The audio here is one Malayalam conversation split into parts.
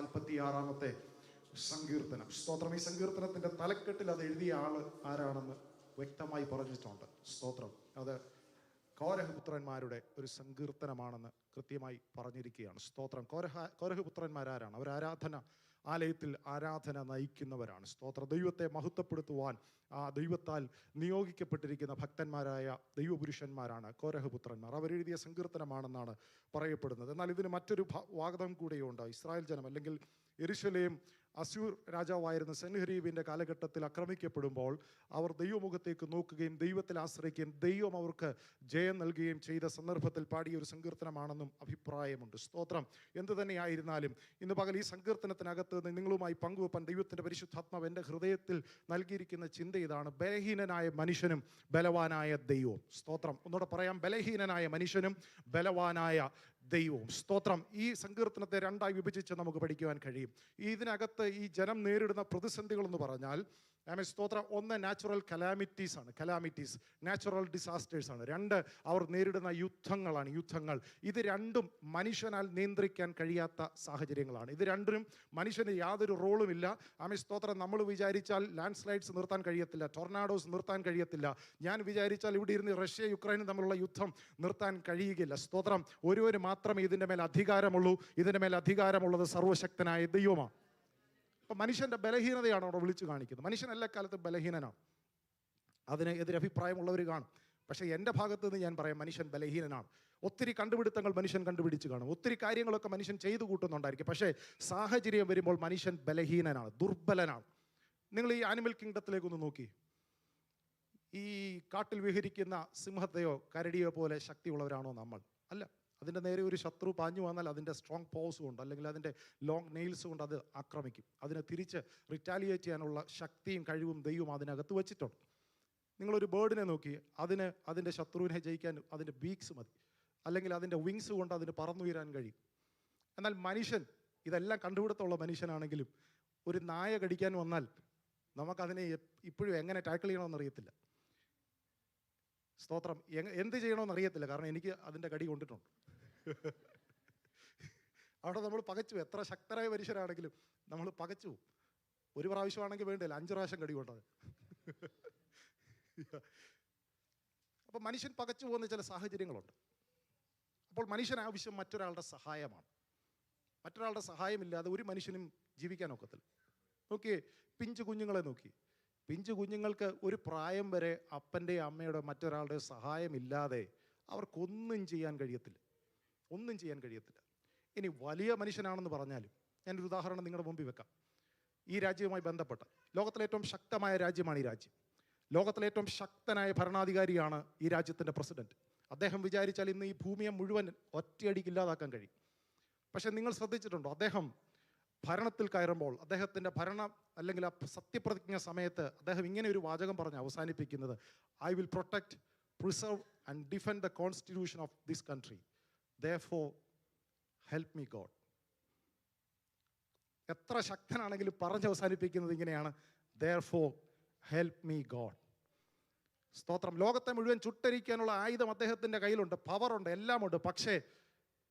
നാൽപ്പത്തി ആറാമത്തെ സങ്കീർത്തനം. സ്തോത്രം. ഈ സങ്കീർത്തനത്തിന്റെ തലക്കെട്ടിൽ അത് എഴുതിയ ആൾ ആരാണെന്ന് വ്യക്തമായി പറഞ്ഞിട്ടുണ്ട്. സ്തോത്രം. അത് കോരഹപുത്രന്മാരുടെ ഒരു സങ്കീർത്തനമാണെന്ന് കൃത്യമായി പറഞ്ഞിരിക്കുകയാണ്. സ്തോത്രം. കോരഹ കോരഹപുത്രന്മാരാരാണ്? അവർ ആരാധന ആലയത്തിൽ ആരാധന നയിക്കുന്നവരാണ്. സ്തോത്ര. ദൈവത്തെ മഹത്വപ്പെടുത്തുവാൻ ആ ദൈവത്താൽ നിയോഗിക്കപ്പെട്ടിരിക്കുന്ന ഭക്തന്മാരായ ദൈവപുരുഷന്മാരാണ് കോരഹപുത്രന്മാർ. അവരെഴുതിയ സങ്കീർത്തനമാണെന്നാണ് പറയപ്പെടുന്നത്. എന്നാൽ ഇതിന് മറ്റൊരു വാഗതം കൂടെയുണ്ട്. ഇസ്രായേൽ ജനം അല്ലെങ്കിൽ എരുശലേം അസൂർ രാജാവായിരുന്ന സെൻഹരീബിന്റെ കാലഘട്ടത്തിൽ ആക്രമിക്കപ്പെടുമ്പോൾ അവർ ദൈവമുഖത്തേക്ക് നോക്കുകയും ദൈവത്തിൽ ആശ്രയിക്കുകയും ദൈവം അവർക്ക് ജയം നൽകുകയും ചെയ്ത സന്ദർഭത്തിൽ പാടിയ ഒരു സങ്കീർത്തനമാണെന്നും അഭിപ്രായമുണ്ട്. സ്തോത്രം. എന്തു തന്നെയായിരുന്നാലും ഇന്ന് പകൽ ഈ സങ്കീർത്തനത്തിനകത്ത് നിന്ന് നിങ്ങളുമായി പങ്കുവെപ്പാൻ ദൈവത്തിന്റെ പരിശുദ്ധാത്മാവ് എന്റെ ഹൃദയത്തിൽ നൽകിയിരിക്കുന്ന ചിന്ത ഇതാണ്. ബലഹീനനായ മനുഷ്യനും ബലവാനായ ദൈവവും. സ്തോത്രം. ഒന്നുകൂടെ പറയാം. ബലഹീനനായ മനുഷ്യനും ബലവാനായ ദൈവവും. സ്തോത്രം. ഈ സങ്കീർത്തനത്തെ രണ്ടായി വിഭജിച്ച് നമുക്ക് പഠിക്കുവാൻ കഴിയും. ഇതിനകത്ത് ഈ ജനം നേരിടുന്ന പ്രതിസന്ധികൾ എന്ന് പറഞ്ഞാൽ ആമേ സ്തോത്രം. ഒന്ന് നാച്ചുറൽ കലാമിറ്റീസ് ആണ്. കലാമിറ്റീസ് നാച്ചുറൽ ഡിസാസ്റ്റേഴ്സ് ആണ്. രണ്ട് അവർ നേരിടുന്ന യുദ്ധങ്ങളാണ്. യുദ്ധങ്ങൾ. ഇത് രണ്ടും മനുഷ്യനാൽ നിയന്ത്രിക്കാൻ കഴിയാത്ത സാഹചര്യങ്ങളാണ്. ഇത് രണ്ടിനും മനുഷ്യന് യാതൊരു റോളും ഇല്ല ആമേ സ്തോത്രം. നമ്മൾ വിചാരിച്ചാൽ ലാൻഡ് സ്ലൈഡ്സ് നിർത്താൻ കഴിയത്തില്ല. ടൊർണാഡോസ് നിർത്താൻ കഴിയത്തില്ല. ഞാൻ വിചാരിച്ചാൽ ഇവിടെ ഇരുന്ന് റഷ്യ യുക്രൈനും തമ്മിലുള്ള യുദ്ധം നിർത്താൻ കഴിയുകയില്ല. സ്തോത്രം. ഒരുവന് മാത്രമേ ഇതിന്റെ മേൽ അധികാരമുള്ളൂ. ഇതിന്റെ മേൽ അധികാരമുള്ളത് സർവശക്തനായ ദൈവമാണ്. അപ്പം മനുഷ്യന്റെ ബലഹീനതയാണ് അവിടെ വിളിച്ചു കാണിക്കുന്നത്. മനുഷ്യൻ എല്ലാ കാലത്തും ബലഹീനനാണ്. അതിന് എതിരഭിപ്രായമുള്ളവർ കാണും. പക്ഷേ എന്റെ ഭാഗത്ത് നിന്ന് ഞാൻ പറയാം മനുഷ്യൻ ബലഹീനനാണ്. ഒത്തിരി കണ്ടുപിടുത്തങ്ങൾ മനുഷ്യൻ കണ്ടുപിടിച്ച് കാണും. ഒത്തിരി കാര്യങ്ങളൊക്കെ മനുഷ്യൻ ചെയ്തു കൂട്ടുന്നുണ്ടായിരിക്കും. പക്ഷേ സാഹചര്യം വരുമ്പോൾ മനുഷ്യൻ ബലഹീനനാണ് ദുർബലനാണ്. നിങ്ങൾ ഈ ആനിമൽ കിങ്ഡത്തിലേക്കൊന്ന് നോക്കി. ഈ കാട്ടിൽ വിഹരിക്കുന്ന സിംഹത്തെയോ കരടിയോ പോലെ ശക്തിയുള്ളവരാണോ നമ്മൾ? അല്ല. അതിന്റെ നേരെ ഒരു ശത്രു പാഞ്ഞു വന്നാൽ അതിന്റെ സ്ട്രോങ് പോസ് കൊണ്ട് അല്ലെങ്കിൽ അതിന്റെ ലോങ് നെയിൽസ് കൊണ്ട് അത് ആക്രമിക്കും. അതിനെ തിരിച്ച് റിറ്റാലിയേറ്റ് ചെയ്യാനുള്ള ശക്തിയും കഴിവും ദൈവം അതിനകത്ത് വെച്ചിട്ടുണ്ട്. നിങ്ങളൊരു ബേർഡിനെ നോക്കി അതിന് അതിന്റെ ശത്രുവിനെ ജയിക്കാൻ അതിന്റെ ബീക്സ് മതി. അല്ലെങ്കിൽ അതിന്റെ വിങ്സ് കൊണ്ട് അതിന് പറന്നുയരാൻ കഴിയും. എന്നാൽ മനുഷ്യൻ ഇതെല്ലാം കണ്ടുപിടുത്തമുള്ള മനുഷ്യനാണെങ്കിലും ഒരു നായ കടിക്കാൻ വന്നാൽ നമുക്കതിനെ ഇപ്പോഴും എങ്ങനെ ടാക്കിൾ ചെയ്യണമെന്ന് അറിയത്തില്ല. സ്തോത്രം. എന്ത് ചെയ്യണമെന്ന് അറിയത്തില്ല. കാരണം എനിക്ക് അതിന്റെ കടി കൊണ്ടിട്ടുണ്ട്. അവിടെ നമ്മൾ പകച്ചു എത്ര ശക്തരായ മനുഷ്യരാണെങ്കിലും നമ്മൾ പകച്ചു പോകും. ഒരു പ്രാവശ്യമാണെങ്കിൽ വേണ്ടല്ല. അഞ്ച് പ്രാവശ്യം കടി അപ്പോൾ മനുഷ്യൻ പകച്ചു പോകുന്ന ചില സാഹചര്യങ്ങളുണ്ട്. അപ്പോൾ മനുഷ്യൻ ആവശ്യം മറ്റൊരാളുടെ സഹായമാണ്. മറ്റൊരാളുടെ സഹായമില്ലാതെ ഒരു മനുഷ്യനും ജീവിക്കാൻ ഒക്കത്തില്ല. നോക്കിയേ പിഞ്ചു കുഞ്ഞുങ്ങളെ നോക്കി. പിഞ്ചു കുഞ്ഞുങ്ങൾക്ക് ഒരു പ്രായം വരെ അപ്പന്റെയും അമ്മയുടെ മറ്റൊരാളുടെ സഹായമില്ലാതെ അവർക്കൊന്നും ചെയ്യാൻ കഴിയത്തില്ല. ഒന്നും ചെയ്യാൻ കഴിയത്തില്ല. ഇനി വലിയ മനുഷ്യനാണെന്ന് പറഞ്ഞാലും ഞാനൊരു ഉദാഹരണം നിങ്ങളുടെ മുമ്പിൽ വെക്കാം. ഈ രാജ്യവുമായി ബന്ധപ്പെട്ട ലോകത്തിലെ ഏറ്റവും ശക്തമായ രാജ്യമാണ് ഈ രാജ്യം. ലോകത്തിലെ ഏറ്റവും ശക്തനായ ഭരണാധികാരിയാണ് ഈ രാജ്യത്തിന്റെ പ്രസിഡന്റ്. അദ്ദേഹം വിചാരിച്ചാൽ ഇന്ന് ഈ ഭൂമിയെ മുഴുവൻ ഒറ്റയടിക്ക് ഇല്ലാതാക്കാൻ കഴിയും. പക്ഷെ നിങ്ങൾ ശ്രദ്ധിച്ചിട്ടുണ്ടോ? അദ്ദേഹം ഭരണത്തിൽ കയറുമ്പോൾ അദ്ദേഹത്തിന്റെ ഭരണം അല്ലെങ്കിൽ ആ സത്യപ്രതിജ്ഞ സമയത്ത് അദ്ദേഹം ഇങ്ങനെ ഒരു വാചകം പറഞ്ഞ് അവസാനിപ്പിക്കുന്നത് I will protect preserve and defend the constitution of this country the help me God എത്ര ശക്തനാണെങ്കിലും പറഞ്ഞ് അവസാനിപ്പിക്കുന്നത് ഇങ്ങനെയാണ്. Therefore help me God സ്തോത്രം. ലോകത്തെ മുഴുവൻ ചുട്ടരിക്കാനുള്ള ആയുധം അദ്ദേഹത്തിന്റെ കയ്യിലുണ്ട്. പവറുണ്ട് എല്ലാമുണ്ട് പക്ഷേ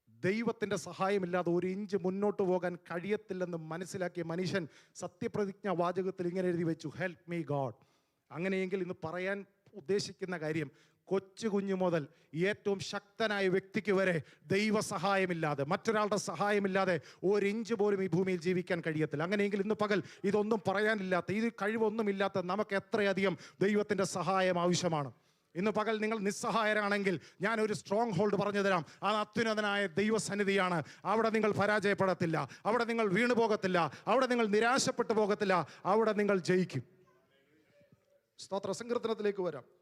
ദൈവത്തിന്റെ സഹായമില്ലാതെ ഒരു ഇഞ്ച് മുന്നോട്ട് പോകാൻ കഴിയത്തില്ലെന്ന് മനസ്സിലാക്കിയ മനുഷ്യൻ സത്യപ്രതിജ്ഞ വാചകത്തിൽ ഇങ്ങനെ എഴുതി വെച്ചു. ഹെൽപ്പ് മീ ഗോഡ് അങ്ങനെയെങ്കിൽ ഇന്ന് പറയാൻ ഉദ്ദേശിക്കുന്ന കാര്യം കൊച്ചു കുഞ്ഞു മുതൽ ഏറ്റവും ശക്തനായ വ്യക്തിക്ക് വരെ ദൈവ സഹായമില്ലാതെ മറ്റൊരാളുടെ സഹായമില്ലാതെ ഒരിഞ്ച് പോലും ഈ ഭൂമിയിൽ ജീവിക്കാൻ കഴിയത്തില്ല. അങ്ങനെയെങ്കിൽ ഇന്ന് പകൽ ഇതൊന്നും പറയാനില്ലാത്ത ഇത് കഴിവൊന്നുമില്ലാത്ത നമുക്ക് എത്രയധികം ദൈവത്തിന്റെ സഹായം ആവശ്യമാണ്. ഇന്ന് പകൽ നിങ്ങൾ നിസ്സഹായരാണെങ്കിൽ ഞാൻ ഒരു സ്ട്രോങ് ഹോൾഡ് പറഞ്ഞു തരാം. അത് അത്യുന്നതനായ ദൈവസന്നിധിയാണ്. അവിടെ നിങ്ങൾ പരാജയപ്പെടത്തില്ല. അവിടെ നിങ്ങൾ വീണു പോകത്തില്ല. അവിടെ നിങ്ങൾ നിരാശപ്പെട്ടു പോകത്തില്ല. അവിടെ നിങ്ങൾ ജയിക്കും. സ്തോത്ര സങ്കീർത്തനത്തിലേക്ക് വരാം.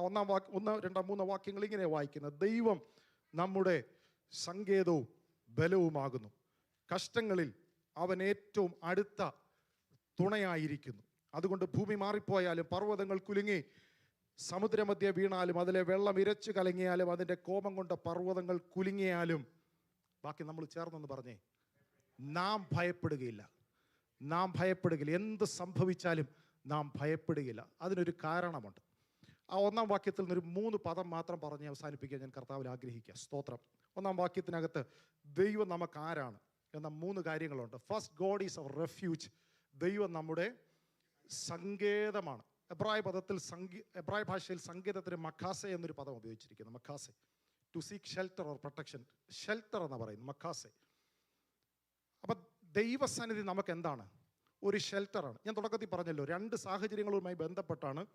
ഒന്നാം വാക്ക് ഒന്ന് രണ്ടാം മൂന്നാം വാക്യങ്ങൾ ഇങ്ങനെ വായിക്കുന്നത്. ദൈവം നമ്മുടെ സങ്കേതവും ബലവുമാകുന്നു. കഷ്ടങ്ങളിൽ അവൻ ഏറ്റവും അടുത്ത തുണയായിരിക്കുന്നു. അതുകൊണ്ട് ഭൂമി മാറിപ്പോയാലും പർവതങ്ങൾ കുലുങ്ങി സമുദ്രമധ്യ വീണാലും അതിലെ വെള്ളം ഇരച്ചു കലങ്ങിയാലും അതിന്റെ കോപം കൊണ്ട് പർവതങ്ങൾ കുലുങ്ങിയാലും ബാക്കി നമ്മൾ ചേർന്നെന്ന് പറഞ്ഞേ നാം ഭയപ്പെടുകയില്ല. നാം ഭയപ്പെടുകയില്ല. എന്ത് സംഭവിച്ചാലും നാം ഭയപ്പെടുകയില്ല. അതിനൊരു കാരണമുണ്ട്. ആ ഒന്നാം വാക്യത്തിൽ നിന്നൊരു മൂന്ന് പദം മാത്രം പറഞ്ഞ് അവസാനിപ്പിക്കാൻ ഞാൻ കർത്താവിൽ ആഗ്രഹിക്കുക സ്തോത്രം. ഒന്നാം വാക്യത്തിനകത്ത് ദൈവം നമുക്ക് ആരാണ് എന്ന മൂന്ന് കാര്യങ്ങളുണ്ട്. First God is our refuge ദൈവം നമ്മുടെ സങ്കേതമാണ്. എബ്രായ പദത്തിൽ സംഗീ എബ്രായ ഭാഷയിൽ സങ്കേതത്തിന് മഖാസെ എന്നൊരു പദം ഉപയോഗിച്ചിരിക്കുന്നു. മഖാസെ. To seek shelter or protection shelter എന്ന് പറയുന്നു മഖാസെ. അപ്പം ദൈവസന്നിധി നമുക്ക് എന്താണ്? ഒരു ഷെൽട്ടറാണ് ഞാൻ തുടക്കത്തിൽ പറഞ്ഞല്ലോ രണ്ട് സാഹചര്യങ്ങളുമായി ബന്ധപ്പെട്ടാണ്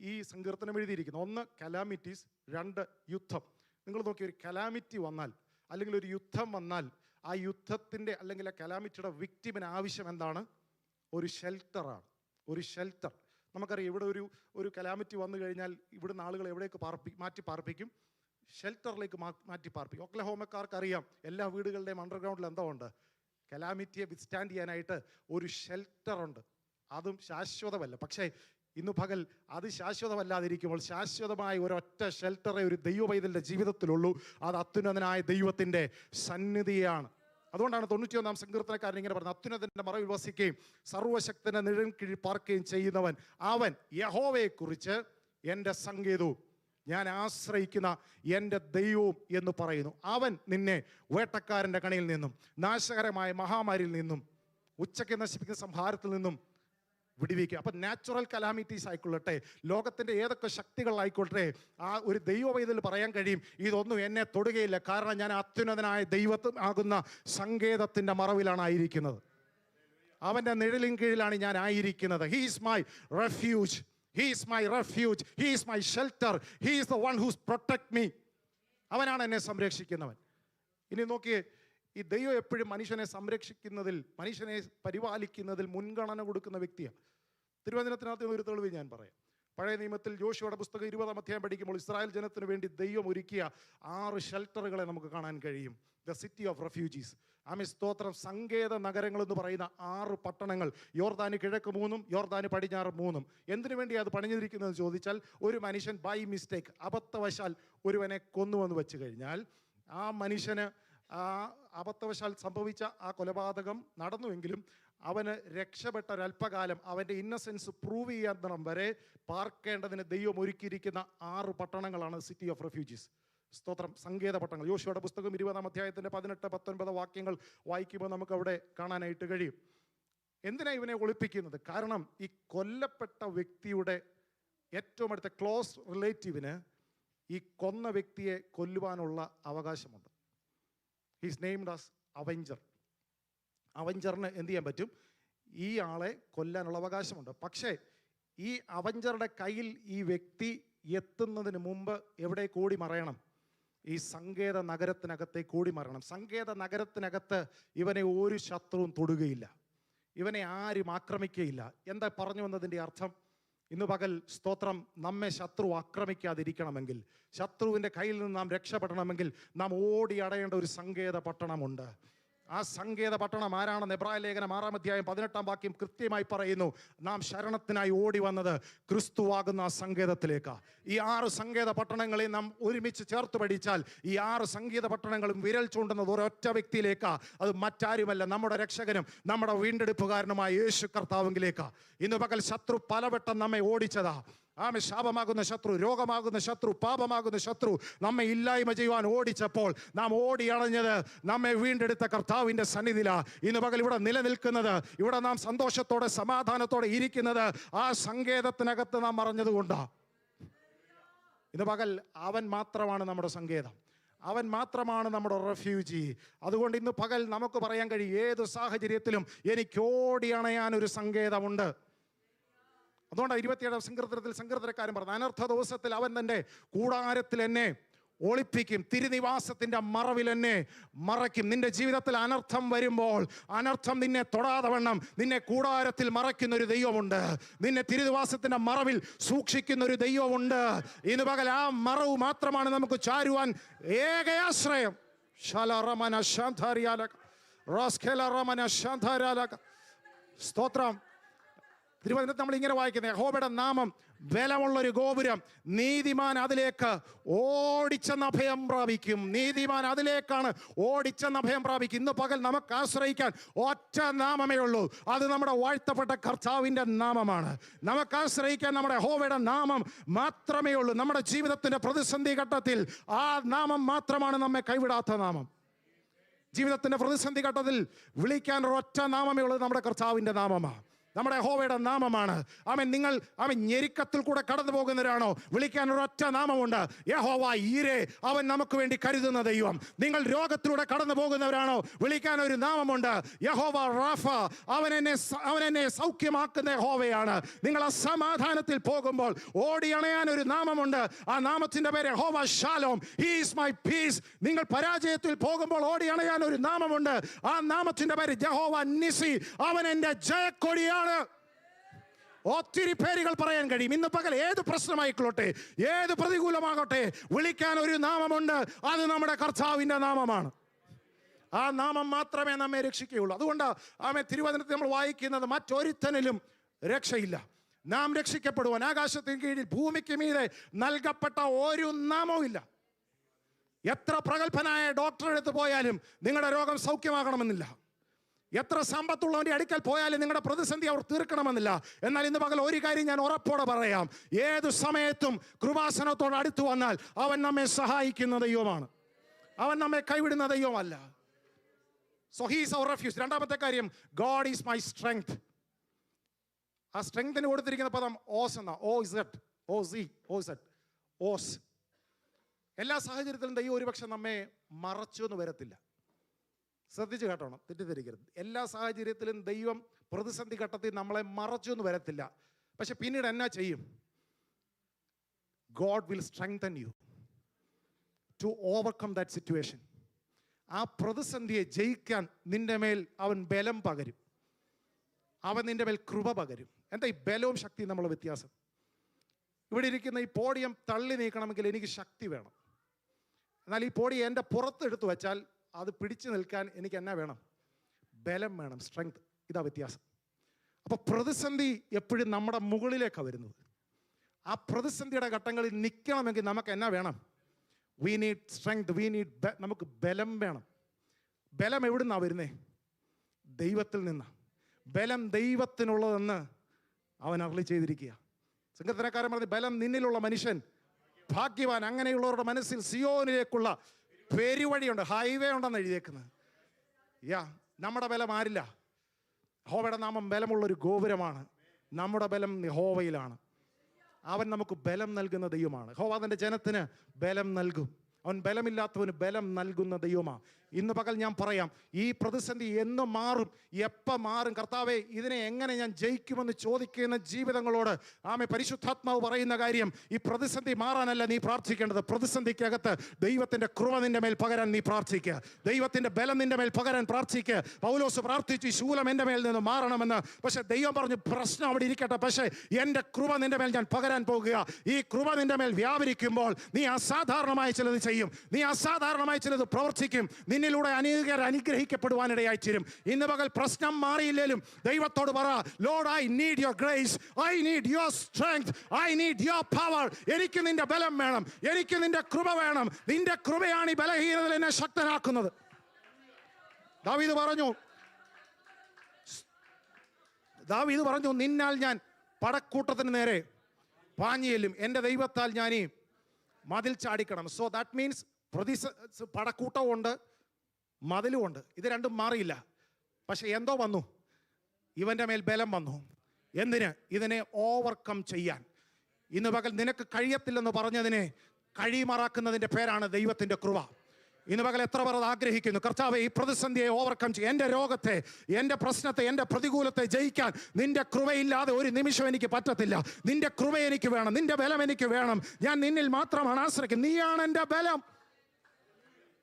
ഈ സങ്കീർത്തനം എഴുതിയിരിക്കുന്നത് ഒന്ന് കലാമിറ്റീസ് രണ്ട് യുദ്ധം. നിങ്ങൾ നോക്കി ഒരു കലാമിറ്റി വന്നാൽ അല്ലെങ്കിൽ ഒരു യുദ്ധം വന്നാൽ ആ യുദ്ധത്തിന്റെ അല്ലെങ്കിൽ ആ കലാമിറ്റിയുടെ വിക്റ്റിമിന് ആവശ്യം എന്താണ്? ഒരു ഷെൽട്ടറാണ് ഒരു ഷെൽട്ടർ നമുക്കറിയാം ഇവിടെ ഒരു ഒരു കലാമിറ്റി വന്നു കഴിഞ്ഞാൽ ഇവിടുന്ന് ആളുകൾ എവിടേക്ക് പാർപ്പി മാറ്റി പാർപ്പിക്കും? ഷെൽട്ടറിലേക്ക് മാറ്റി പാർപ്പിക്കും. ഒക്ലഹോമക്കാർക്ക് അറിയാം എല്ലാ വീടുകളുടെയും അണ്ടർഗ്രൗണ്ടിൽ എന്തോ ഉണ്ട്? കലാമിറ്റിയെ വിത്ത്സ്റ്റാൻഡ് ചെയ്യാനായിട്ട് ഒരു ഷെൽട്ടറുണ്ട് അതും ശാശ്വതമല്ല. പക്ഷേ ഇന്ന് പകൽ അത് ശാശ്വതമല്ലാതിരിക്കുമ്പോൾ ശാശ്വതമായ ഒരൊറ്റ ഷെൽട്ടറെ ഒരു ദൈവ പൈതലിന്റെ ജീവിതത്തിലുള്ളൂ. അത് അത്യുന്നതനായ ദൈവത്തിന്റെ സന്നിധിയാണ്. അതുകൊണ്ടാണ് തൊണ്ണൂറ്റിയൊന്നാം സങ്കീർത്തനക്കാരൻ ഇങ്ങനെ പറഞ്ഞത് അത്യുന്നതന്റെ മറവിൽ വസിക്കുകയും സർവശക്തനെ നിഴൽ കീഴിൽ പാർക്കുകയും ചെയ്യുന്നവൻ അവൻ യഹോവയെക്കുറിച്ച് എന്റെ സങ്കേതവും ഞാൻ ആശ്രയിക്കുന്ന എന്റെ ദൈവവും എന്ന് പറയുന്നു. അവൻ നിന്നെ വേട്ടക്കാരന്റെ കണിയിൽ നിന്നും നാശകരമായ മഹാമാരിയിൽ നിന്നും ഉച്ചയ്ക്ക് നശിപ്പിക്കുന്ന സംഹാരത്തിൽ നിന്നും വിടിവിക്കുക അപ്പം നാച്ചുറൽ കലാമിറ്റീസ് ആയിക്കൊള്ളട്ടെ ലോകത്തിന്റെ ഏതൊക്കെ ശക്തികളായിക്കൊള്ളട്ടെ ആ ഒരു ദൈവവൈതൽ പറയാൻ കഴിയും. ഇതൊന്നും എന്നെ തൊടുകയില്ല. കാരണം ഞാൻ അത്യുന്നതനായ ദൈവത്വം ആകുന്ന സങ്കേതത്തിന്റെ മറവിലാണ് ആയിരിക്കുന്നത്. അവന്റെ നിഴലിൻ കീഴിലാണ് ഞാൻ ആയിരിക്കുന്നത്. He's my refuge he's my refuge he's my shelter he's the one who's protect me അവനാണ് എന്നെ സംരക്ഷിക്കുന്നവൻ. ഇനി നോക്കിയേ ഈ ദൈവം എപ്പോഴും മനുഷ്യനെ സംരക്ഷിക്കുന്നതിൽ മനുഷ്യനെ പരിപാലിക്കുന്നതിൽ മുൻഗണന കൊടുക്കുന്ന വ്യക്തിയാണ്. തിരുവചനത്തിനകത്ത് ഒരു തെളിവ് ഞാൻ പറയാം. പഴയ നിയമത്തിൽ ജോഷിയുടെ പുസ്തകം ഇരുപതാം അധ്യായം പഠിക്കുമ്പോൾ ഇസ്രായേൽ ജനത്തിന് വേണ്ടി ദൈവം ഒരുക്കിയ ആറ് ഷെൽട്ടറുകളെ നമുക്ക് കാണാൻ കഴിയും. ദ സിറ്റി ഓഫ് റെഫ്യൂജീസ് ആമി സ്തോത്രം. സങ്കേത നഗരങ്ങൾ എന്ന് പറയുന്ന ആറ് പട്ടണങ്ങൾ. യോർദാന് കിഴക്ക് മൂന്നും യോർദാന് പടിഞ്ഞാറ് മൂന്നും. എന്തിനു വേണ്ടി അത് പണിഞ്ഞിരിക്കുന്നതെന്ന് ചോദിച്ചാൽ ഒരു മനുഷ്യൻ ബൈ മിസ്റ്റേക്ക് അബദ്ധവശാൽ ഒരുവനെ കൊന്നുവെന്ന് വെച്ച് കഴിഞ്ഞാൽ ആ മനുഷ്യന് ആ അബദ്ധവശാൽ സംഭവിച്ച ആ കൊലപാതകം നടന്നുവെങ്കിലും അവന് രക്ഷപ്പെട്ട ഒരല്പകാലം അവന്റെ ഇന്നസെൻസ് പ്രൂവ് ചെയ്യാൻ വരെ പാർക്കേണ്ടതിന് ദൈവം ഒരുക്കിയിരിക്കുന്ന ആറ് പട്ടണങ്ങളാണ് സിറ്റി ഓഫ് റെഫ്യൂജീസ് സ്തോത്രം. സങ്കേത പട്ടണങ്ങൾ. യോശുവയുടെ പുസ്തകം ഇരുപതാം അധ്യായത്തിന്റെ പതിനെട്ട് പത്തൊൻപത് വാക്യങ്ങൾ വായിക്കുമ്പോൾ നമുക്ക് അവിടെ കാണാനായിട്ട് കഴിയും. എന്തിനാ ഇവനെ ഒളിപ്പിക്കുന്നത്? കാരണം ഈ കൊല്ലപ്പെട്ട വ്യക്തിയുടെ ഏറ്റവും അടുത്ത ക്ലോസ് റിലേറ്റീവിന് ഈ കൊന്ന വ്യക്തിയെ കൊല്ലുവാനുള്ള അവകാശമുണ്ട്. ഹീസ് നെയിംഡ് ആസ് അവഞ്ചർ അവഞ്ചറിന് എന്ത് ചെയ്യാൻ പറ്റും? ഈ ആളെ കൊല്ലാനുള്ള അവകാശമുണ്ട്. പക്ഷേ ഈ അവഞ്ചറുടെ കയ്യിൽ ഈ വ്യക്തി എത്തുന്നതിന് മുമ്പ് എവിടെ കൂടി മറയണം? ഈ സങ്കേത നഗരത്തിനകത്തെ കൂടി മറയണം. സങ്കേത നഗരത്തിനകത്ത് ഇവനെ ഒരു ശത്രുവും തൊടുകയില്ല. ഇവനെ ആരും ആക്രമിക്കുകയില്ല എന്താ പറഞ്ഞു വന്നതിന്റെ അർത്ഥം? ഇന്ന് പകൽ സ്തോത്രം നമ്മെ ശത്രു ആക്രമിക്കാതിരിക്കണമെങ്കിൽ ശത്രുവിന്റെ കയ്യിൽ നിന്ന് നാം രക്ഷപ്പെടണമെങ്കിൽ നാം ഓടി അടയേണ്ട ഒരു സങ്കേത പട്ടണമുണ്ട് ആ സങ്കേത പട്ടണം ആരാണെന്ന് എബ്രായ ലേഖനം ആറാം അധ്യായം പതിനെട്ടാം വാക്യം കൃത്യമായി പറയുന്നു. നാം ശരണത്തിനായി ഓടി വന്നത് ക്രിസ്തുവാകുന്ന ആ സങ്കേതത്തിലേക്കാണ് ഈ ആറ് സങ്കേത പട്ടണങ്ങളെ നാം ഒരുമിച്ച് ചേർത്ത് പഠിച്ചാൽ ഈ ആറ് സംഗീത പട്ടണങ്ങളും വിരൽ ചൂണ്ടുന്നത് ഒരൊറ്റ വ്യക്തിയിലേക്കാ. അത് മറ്റാരുമല്ല നമ്മുടെ രക്ഷകനും നമ്മുടെ വീണ്ടെടുപ്പുകാരനുമായ യേശു കർത്താവെങ്കിലേക്കാണ് ഇന്ന് പകൽ ശത്രു പലവട്ടം നമ്മെ ഓടിച്ചതാ. ആമെ ശാപമാകുന്ന ശത്രു രോഗമാകുന്ന ശത്രു പാപമാകുന്ന ശത്രു നമ്മെ ഇല്ലായ്മ ചെയ്യുവാൻ ഓടിച്ചപ്പോൾ നാം ഓടി അണഞ്ഞത് നമ്മെ വീണ്ടെടുത്ത കർത്താവിന്റെ സന്നിധിയിലാണ് ഇന്ന് പകൽ ഇവിടെ നിലനിൽക്കുന്നത് ഇവിടെ നാം സന്തോഷത്തോടെ സമാധാനത്തോടെ ഇരിക്കുന്നത് ആ സങ്കേതത്തിനകത്ത് നാം അറിഞ്ഞതുകൊണ്ടാണ് ഇന്ന് പകൽ അവൻ മാത്രമാണ് നമ്മുടെ സങ്കേതം. അവൻ മാത്രമാണ് നമ്മുടെ റെഫ്യൂജി. അതുകൊണ്ട് ഇന്ന് പകൽ നമുക്ക് പറയാൻ കഴിയും ഏത് സാഹചര്യത്തിലും എനിക്ക് ഓടിയണയാൻ ഒരു സങ്കേതമുണ്ട്. അതുകൊണ്ടാണ് ഇരുപത്തിയേഴാം സങ്കീർത്തനത്തിൽ സങ്കീർത്തനക്കാരൻ പറഞ്ഞു അനർത്ഥ ദിവസത്തിൽ അവൻ തന്റെ കൂടാരത്തിൽ എന്നെ ഒളിപ്പിക്കും തിരുനിവാസത്തിന്റെ മറവിൽ എന്നെ മറയ്ക്കും. നിന്റെ ജീവിതത്തിൽ അനർത്ഥം വരുമ്പോൾ അനർത്ഥം നിന്നെ തൊടാതെ വണ്ണം. നിന്നെ കൂടാരത്തിൽ മറയ്ക്കുന്ന ഒരു ദൈവമുണ്ട്. നിന്നെ തിരുനിവാസത്തിന്റെ മറവിൽ സൂക്ഷിക്കുന്ന ഒരു ദൈവമുണ്ട്. ഇന്ന് പകൽ ആ മറവ് മാത്രമാണ് നമുക്ക് ചാരുവാൻ ഏകയാശ്രയം. ശലറമന ശാന്താരിയാലക റോസ്ഖേലറമന ശാന്താരാലക സ്തോത്രം. തിരുവനന്തപുരത്ത് നമ്മൾ ഇങ്ങനെ വായിക്കുന്നത് യഹോബയുടെ നാമം ബലമുള്ളൊരു ഗോപുരം നീതിമാൻ അതിലേക്ക് ഓടിച്ചെന്ന് അഭയം പ്രാപിക്കും. നീതിമാൻ അതിലേക്കാണ് ഓടിച്ചെന്ന് അഭയം പ്രാപിക്കും. ഇന്ന് പകൽ നമുക്ക് ആശ്രയിക്കാൻ ഒറ്റ നാമമേ ഉള്ളൂ. അത് നമ്മുടെ വാഴ്ത്തപ്പെട്ട കർത്താവിന്റെ നാമമാണ്. നമുക്ക് ആശ്രയിക്കാൻ നമ്മുടെ യഹോവയുടെ നാമം മാത്രമേ ഉള്ളൂ. നമ്മുടെ ജീവിതത്തിന്റെ പ്രതിസന്ധി ഘട്ടത്തിൽ ആ നാമം മാത്രമാണ് നമ്മെ കൈവിടാത്ത നാമം. ജീവിതത്തിന്റെ പ്രതിസന്ധി ഘട്ടത്തിൽ വിളിക്കാൻ ഒരൊറ്റ നാമമേ ഉള്ളൂ നമ്മുടെ കർത്താവിന്റെ നാമമാണ്. നമ്മുടെ ഹോവയുടെ നാമമാണ്. അവൻ നിങ്ങൾ അവൻ ഞെരുക്കത്തിൽ കൂടെ കടന്നു പോകുന്നവരാണോ? വിളിക്കാൻ ഒരൊറ്റ നാമമുണ്ട്. യഹോവ ഈരെ അവൻ നമുക്ക് വേണ്ടി കരുതുന്ന ദൈവം. നിങ്ങൾ രോഗത്തിലൂടെ കടന്നു പോകുന്നവരാണോ? വിളിക്കാൻ ഒരു നാമമുണ്ട്. യഹോവ റാഫ അവൻ എന്നെ അവൻ എന്നെ സൗഖ്യമാക്കുന്ന ഹോവയാണ് നിങ്ങൾ അസമാധാനത്തിൽ പോകുമ്പോൾ ഓടിയണയാൻ ഒരു നാമമുണ്ട്. ആ നാമത്തിന്റെ പേര് ഹോവ ഷാലോം ഹീസ് മൈ പീസ് നിങ്ങൾ പരാജയത്തിൽ പോകുമ്പോൾ ഓടിയണയാൻ ഒരു നാമമുണ്ട്. ആ നാമത്തിന്റെ പേര് ജഹോവ നിസി. അവൻ എന്റെ ജയക്കൊടിയാണ്. ഒത്തിരി പേരുകൾ പറയാൻ കഴിയും. ഇന്ന് പകൽ ഏത് പ്രശ്നമായിക്കൊള്ളട്ടെ ഏത് പ്രതികൂലമാകട്ടെ വിളിക്കാൻ ഒരു നാമമുണ്ട്. അത് നമ്മുടെ കർത്താവിന്റെ നാമമാണ്. ആ നാമം മാത്രമേ നമ്മെ രക്ഷിക്കുകയുള്ളൂ. അതുകൊണ്ട് ആമേ തിരുവചനത്തിൽ നമ്മൾ വായിക്കുന്നത് മറ്റൊരുത്തനിലും രക്ഷയില്ല. നാം രക്ഷിക്കപ്പെടുവാൻ ആകാശത്തിന് കീഴിൽ ഭൂമിക്ക് മീതെ നൽകപ്പെട്ട ഒരു നാമവും ഇല്ല. എത്ര പ്രഗത്ഭനായ ഡോക്ടറെ അടുത്ത് പോയാലും നിങ്ങളുടെ രോഗം സൗഖ്യമാകണമെന്നില്ല. എത്ര സമ്പത്തുള്ളവന്റെ അടുക്കൽ പോയാലും നിങ്ങളുടെ പ്രതിസന്ധി അവർ തീർക്കണമെന്നില്ല. എന്നാൽ ഇന്ന് പകൽ ഒരു കാര്യം ഞാൻ ഉറപ്പോടെ പറയാം. ഏത് സമയത്തും കൃപാസനത്തോട് അടുത്തു വന്നാൽ അവൻ നമ്മെ സഹായിക്കുന്ന ദൈവമാണ്. അവൻ നമ്മെ കൈവിടുന്ന ദൈവമല്ല. സോ ഹീസ് അവർ റെഫ്യൂസ് രണ്ടാമത്തെ കാര്യം ഗോഡ് ഈസ് മൈ സ്ട്രെങ്ത് ആ സ്ട്രെങ്തിന് കൊടുത്തിരിക്കുന്ന പദം ഓസ് എന്ന. O Z O C O Z hose. എല്ലാ സാഹചര്യത്തിലും ദൈവം ഒരുപക്ഷെ നമ്മെ മറച്ചു എന്ന് വരത്തില്ല. ശ്രദ്ധിച്ച് കേട്ടോണം തെറ്റിദ്ധരിക്കരുത്. എല്ലാ സാഹചര്യത്തിലും ദൈവം പ്രതിസന്ധി ഘട്ടത്തിൽ നമ്മളെ മറച്ചു എന്ന് വരത്തില്ല. പക്ഷെ പിന്നീട് എന്നാ ചെയ്യും? God will strengthen you to overcome that situation ആ പ്രതിസന്ധിയെ ജയിക്കാൻ നിന്റെ മേൽ അവൻ ബലം പകരും. അവൻ നിന്റെ മേൽ കൃപ പകരും. എന്താ ഈ ബലവും ശക്തിയും നമ്മളെ വ്യത്യാസം? ഇവിടെ ഇരിക്കുന്ന ഈ പോഡിയം തള്ളി നീക്കണമെങ്കിൽ എനിക്ക് ശക്തി വേണം. എന്നാൽ ഈ പോടി എന്റെ പുറത്തെടുത്ത് വെച്ചാൽ അത് പിടിച്ചു നിൽക്കാൻ എനിക്ക് എന്നാ വേണം? ബലം വേണം സ്ട്രെങ്ത് ഇതാ വ്യത്യാസം. അപ്പോൾ പ്രതിസന്ധി എപ്പോഴും നമ്മുടെ മുകളിലേക്കാണ് വരുന്നത്. ആ പ്രതിസന്ധിയുടെ ഘട്ടങ്ങളിൽ നിൽക്കണമെങ്കിൽ നമുക്ക് എന്നാ വേണം? We need strength we need നമുക്ക് ബലം വേണം. ബലം എവിടുന്നാണ് വരുന്നേ? ദൈവത്തിൽ നിന്ന്. ബലം ദൈവത്തിനുള്ളതെന്ന് അവൻ അറളി ചെയ്തിരിക്കുക. സംഘത്തിനക്കാരൻ പറഞ്ഞു ബലം നിന്നിലുള്ള മനുഷ്യൻ ഭാഗ്യവാൻ. അങ്ങനെയുള്ളവരുടെ മനസ്സിൽ സിയോനിലേക്കുള്ള പെരുവഴിയുണ്ട്. ഹൈവേ ഉണ്ടെന്ന് എഴുതിയേക്കുന്നത്. യാ നമ്മുടെ ബലം ആരില്ല. ഹോവയുടെ നാമം ബലമുള്ളൊരു ഗോപുരമാണ്. നമ്മുടെ ബലം ഹോവയിലാണ് അവൻ നമുക്ക് ബലം നൽകുന്ന ദൈവമാണ്. ഹോവ തന്റെ ജനത്തിന് ബലം നൽകും. അവൻ ബലമില്ലാത്തവന് ബലം നൽകുന്ന ദൈവമാണ്. ഇന്ന് പകൽ ഞാൻ പറയാം ഈ പ്രതിസന്ധി എന്ന് മാറും എപ്പോൾ മാറും? കർത്താവെ ഇതിനെ എങ്ങനെ ഞാൻ ജയിക്കുമെന്ന് ചോദിക്കുന്ന ജീവിതങ്ങളോട് ആമെ പരിശുദ്ധാത്മാവ് പറയുന്ന കാര്യം ഈ പ്രതിസന്ധി മാറാനല്ല നീ പ്രാർത്ഥിക്കേണ്ടത്. പ്രതിസന്ധിക്കകത്ത് ദൈവത്തിന്റെ കൃപ നിന്റെ മേൽ പകരാൻ നീ പ്രാർത്ഥിക്കുക. ദൈവത്തിന്റെ ബലം നിന്റെ മേൽ പകരാൻ പ്രാർത്ഥിക്കുക. പൗലോസ് പ്രാർത്ഥിച്ചു ശൂലം എന്റെ മേൽ നിന്ന് മാറണമെന്ന്. പക്ഷെ ദൈവം പറഞ്ഞു പ്രശ്നം അവിടെ ഇരിക്കട്ടെ. പക്ഷേ എന്റെ കൃപ നിന്റെ മേൽ ഞാൻ പകരാൻ പോകുക. ഈ കൃപ നിന്റെ മേൽ വ്യാപരിക്കുമ്പോൾ നീ അസാധാരണമായി ചിലത് ചെയ്യും. നീ അസാധാരണമായി ചിലത് പ്രവർത്തിക്കും. നിന്നിലൂടെ അനേകർ അനുഗ്രഹിക്കപ്പെടുവാനിടയായി തീരും. ഇന്ന് പകൽ പ്രശ്നം മാറിയില്ലേലും ദൈവത്തോട് പറ Lord I need your grace I need your strength I need your power എനിക്ക് നിന്റെ ബലം വേണം. എനിക്ക് നിന്റെ കൃപ വേണം. നിന്റെ കൃപയാണ് ഈ ബലഹീനതയിൽ എന്നെ ശക്തനാക്കുന്നത്. ദാവീദ് പറഞ്ഞു ദാവീദ് പറഞ്ഞു നിന്നാൽ ഞാൻ പടക്കൂട്ടത്തിന് നേരെ പാഞ്ഞിയല്ലും എന്റെ ദൈവത്താൽ ഞാൻ മതിൽ ചാടിക്കണം സോ ദാറ്റ് മീൻസ് പ്രതി പടക്കൂട്ടമുണ്ട് മതിലുമുണ്ട് ഇത് രണ്ടും മാറിയില്ല. പക്ഷെ എന്തോ വന്നു. ഇവന്റെ മേൽ ബലം വന്നു. എന്തിന്? ഇതിനെ ഓവർകം ചെയ്യാൻ. ഇന്ന് പകൽ നിനക്ക് കഴിയത്തില്ലെന്ന് പറഞ്ഞതിനെ കഴിയുമാറാക്കുന്നതിന്റെ പേരാണ് ദൈവത്തിന്റെ കൃപ. ഇന്ന് പകൽ എത്ര പേർ ആഗ്രഹിക്കുന്നു? കർത്താവ് ഈ പ്രതിസന്ധിയെ ഓവർകം ചെയ്യും. എന്റെ രോഗത്തെ എന്റെ പ്രശ്നത്തെ എന്റെ പ്രതികൂലത്തെ ജയിക്കാൻ നിന്റെ കൃപയില്ലാതെ ഒരു നിമിഷം എനിക്ക് പറ്റത്തില്ല. നിന്റെ കൃപ എനിക്ക് വേണം. നിന്റെ ബലം എനിക്ക് വേണം. ഞാൻ നിന്നിൽ മാത്രമാണ് ആശ്രയിക്കുന്നത്. നീയാണ് എന്റെ ബലം.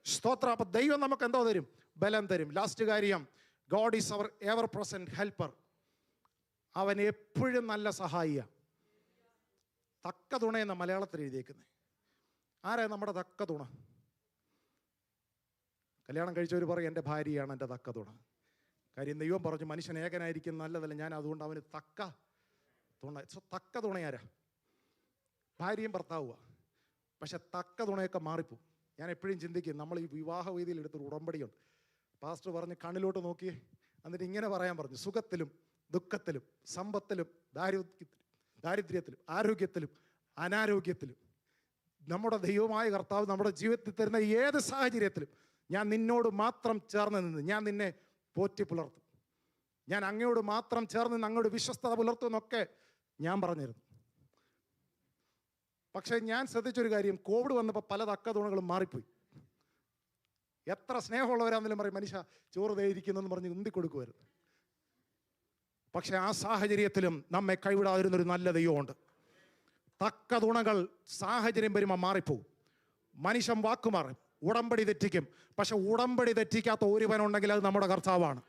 സ്തോത്ര. അപ്പൊ ദൈവം നമുക്ക് എന്തോ തരും? ബലം തരും. ലാസ്റ്റ് കാര്യം God is our ever present helper അവൻ എപ്പോഴും നല്ല സഹായിയ. തക്ക തുണ എന്ന മലയാളത്തിൽ എഴുതിയേക്കുന്നത് ആരാ നമ്മുടെ തക്ക തുണ? കല്യാണം കഴിച്ചവർ പറയും എന്റെ ഭാര്യയാണ് എന്റെ തക്ക തുണ. കാര്യം ദൈവം പറഞ്ഞു മനുഷ്യൻ ഏകനായിരിക്കും നല്ലതല്ല. ഞാൻ അതുകൊണ്ട് അവന് തക്ക തുണ. തക്ക തുണയാരാ ഭാര്യയും ഭർത്താവുക പക്ഷെ തക്ക തുണയൊക്കെ മാറിപ്പോവും. ഞാൻ എപ്പോഴും ചിന്തിക്കും നമ്മൾ ഈ വിവാഹവേദിയിൽ എടുത്തൊരു ഉടമ്പടിയുണ്ട്. പാസ്റ്റർ പറഞ്ഞ് കണ്ണിലോട്ട് നോക്കി എന്നിട്ട് ഇങ്ങനെ പറയാൻ പറഞ്ഞു സുഖത്തിലും ദുഃഖത്തിലും സമ്പത്തിലും ദാരിദ്ര്യത്തിലും ദാരിദ്ര്യത്തിലും ആരോഗ്യത്തിലും അനാരോഗ്യത്തിലും നമ്മുടെ ദൈവമായ കർത്താവ് നമ്മുടെ ജീവിതത്തിൽ തരുന്ന ഏത് സാഹചര്യത്തിലും ഞാൻ നിന്നോട് മാത്രം ചേർന്ന് നിന്ന് ഞാൻ നിന്നെ പോറ്റി പുലർത്തും. ഞാൻ അങ്ങയോട് മാത്രം ചേർന്ന് നിന്ന് അങ്ങോട്ട് വിശ്വസ്തത പുലർത്തുമെന്നൊക്കെ ഞാൻ പറഞ്ഞിരുന്നു. പക്ഷേ ഞാൻ ശ്രദ്ധിച്ചൊരു കാര്യം കോവിഡ് വന്നപ്പോൾ പല തക്ക തുണകളും മാറിപ്പോയി. എത്ര സ്നേഹമുള്ളവരാണെങ്കിലും പറയും മനുഷ്യ ചോറ് ദയിരിക്കുന്നെന്ന് പറഞ്ഞ് ഉന്തി കൊടുക്കുമായിരുന്നു പക്ഷേ ആ സാഹചര്യത്തിലും നമ്മെ കൈവിടാതിരുന്നൊരു നല്ല ദൈവമുണ്ട്. തക്ക തുണകൾ സാഹചര്യം വരുമ്പോൾ മാറിപ്പോവും. മനുഷ്യൻ വാക്കുമാറും ഉടമ്പടി തെറ്റിക്കും. പക്ഷെ ഉടമ്പടി തെറ്റിക്കാത്ത ഒരുവനുണ്ടെങ്കിൽ അത് നമ്മുടെ കർത്താവാണ്.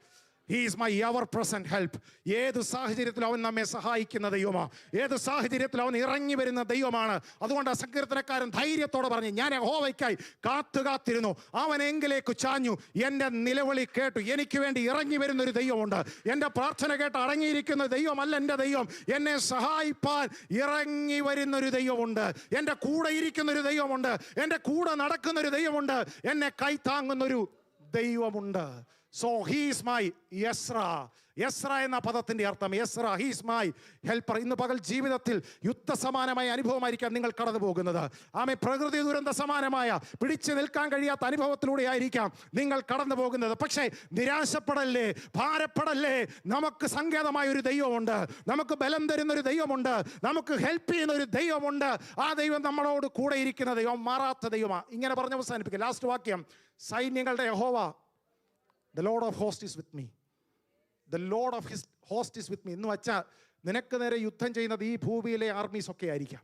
He's my ever present help ഏത് സാഹചര്യത്തിലും അവൻ നമ്മെ സഹായിക്കുന്ന ദൈവമാണ് ഏത് സാഹചര്യത്തിലും അവൻ ഇറങ്ങി വരുന്ന ദൈവമാണ്. അതുകൊണ്ട് ആ സങ്കീർത്തനക്കാരൻ ധൈര്യത്തോടെ പറഞ്ഞു ഞാൻ ഹോവയ്ക്കായി കാത്തു കാത്തിരുന്നു. അവൻ എങ്കിലേക്ക് ചാഞ്ഞു. എന്റെ നിലവിളി കേട്ടു. എനിക്ക് വേണ്ടി ഇറങ്ങി വരുന്ന ഒരു ദൈവമുണ്ട്. എന്റെ പ്രാർത്ഥന കേട്ട് അടങ്ങിയിരിക്കുന്ന ദൈവമല്ല എന്റെ ദൈവം. എന്നെ സഹായിപ്പാൻ ഇറങ്ങി വരുന്ന ഒരു ദൈവമുണ്ട്. എന്റെ കൂടെ ഇരിക്കുന്ന ഒരു ദൈവമുണ്ട്. എന്റെ കൂടെ നടക്കുന്ന ഒരു ദൈവമുണ്ട്. എന്നെ കൈത്താങ്ങുന്നൊരു ദൈവമുണ്ട്. സോ ഹീസ് മൈ യസ്ര യസ്ര എന്ന പദത്തിന്റെ അർത്ഥം യസ്ര ഹീസ് മൈ ഹെൽപ്പർ ഇന്ന് പകൽ ജീവിതത്തിൽ യുദ്ധസമാനമായ അനുഭവമായിരിക്കാം നിങ്ങൾ കടന്നു പോകുന്നത് ആമെ പ്രകൃതി ദുരന്ത സമാനമായ പിടിച്ചു നിൽക്കാൻ കഴിയാത്ത അനുഭവത്തിലൂടെ ആയിരിക്കാം നിങ്ങൾ കടന്നു പോകുന്നത് പക്ഷേ നിരാശപ്പെടല്ലേ? ഭാരപ്പെടല്ലേ? നമുക്ക് സങ്കേതമായ ഒരു ദൈവമുണ്ട്. നമുക്ക് ബലം തരുന്ന ഒരു ദൈവമുണ്ട്. നമുക്ക് ഹെൽപ്പ് ചെയ്യുന്ന ഒരു ദൈവമുണ്ട്. ആ ദൈവം നമ്മളോട് കൂടെ ഇരിക്കുന്ന ദൈവം മാറാത്ത ദൈവമാണ് ഇങ്ങനെ പറഞ്ഞ് അവസാനിപ്പിക്കുക ലാസ്റ്റ് വാക്യം. സൈന്യങ്ങളുടെ യഹോവ the Lord of host is with me the Lord of his host is with me എന്ന് വെച്ചാൽ നിനക്ക് നേരെ യുദ്ധം ചെയ്യുന്നത് ഈ ഭൂമിയിലെ ആർമീസ് ഒക്കെ ആയിരിക്കാം.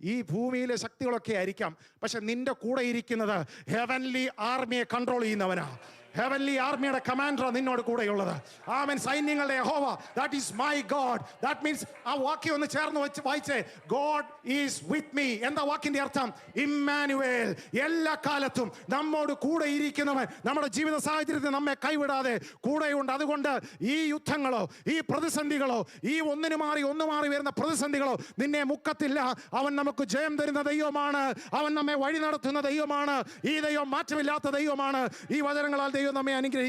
ഈ ഭൂമിയിലെ ശക്തികളൊക്കെ ആയിരിക്കാം. പക്ഷെ നിന്റെ കൂടെ ഇരിക്കുന്നത് ഹെവൻലി ആർമിയെ കൺട്രോൾ ചെയ്യുന്നവനാ. ഹെവൻലി ആർമിയുടെ കമാൻഡർ നിന്നോട് കൂടെയുള്ളത്. ആമൻ. സൈന്യങ്ങളുടെ യഹോവ that is my God that means ആ വാക്യം ഒന്ന് ചേർന്ന് വെച്ച് വായിച്ചേ. ഗോഡ് ഈസ് വിത്ത് മീ എന്താ വാക്കിന്റെ അർത്ഥം? ഇമ്മാനുവേൽ എല്ലാ കാലത്തും നമ്മോട് കൂടെ ഇരിക്കുന്നവൻ നമ്മുടെ ജീവിത സാഹചര്യത്തിൽ നമ്മെ കൈവിടാതെ കൂടെയുണ്ട് അതുകൊണ്ട് ഈ യുദ്ധങ്ങളോ ഈ പ്രതിസന്ധികളോ ഈ ഒന്നിനു മാറി ഒന്നു മാറി വരുന്ന പ്രതിസന്ധികളോ നിന്നെ മുക്കത്തില്ല. അവൻ നമുക്ക് ജയം തരുന്ന ദൈവമാണ്. അവൻ നമ്മെ വഴി നടത്തുന്ന ദൈവമാണ്. ഈ ദൈവം മാറ്റമില്ലാത്ത ദൈവമാണ്. ഈ വചനങ്ങളാൽ ദൈവം നമ്മെ അനുഗ്രഹിക്കും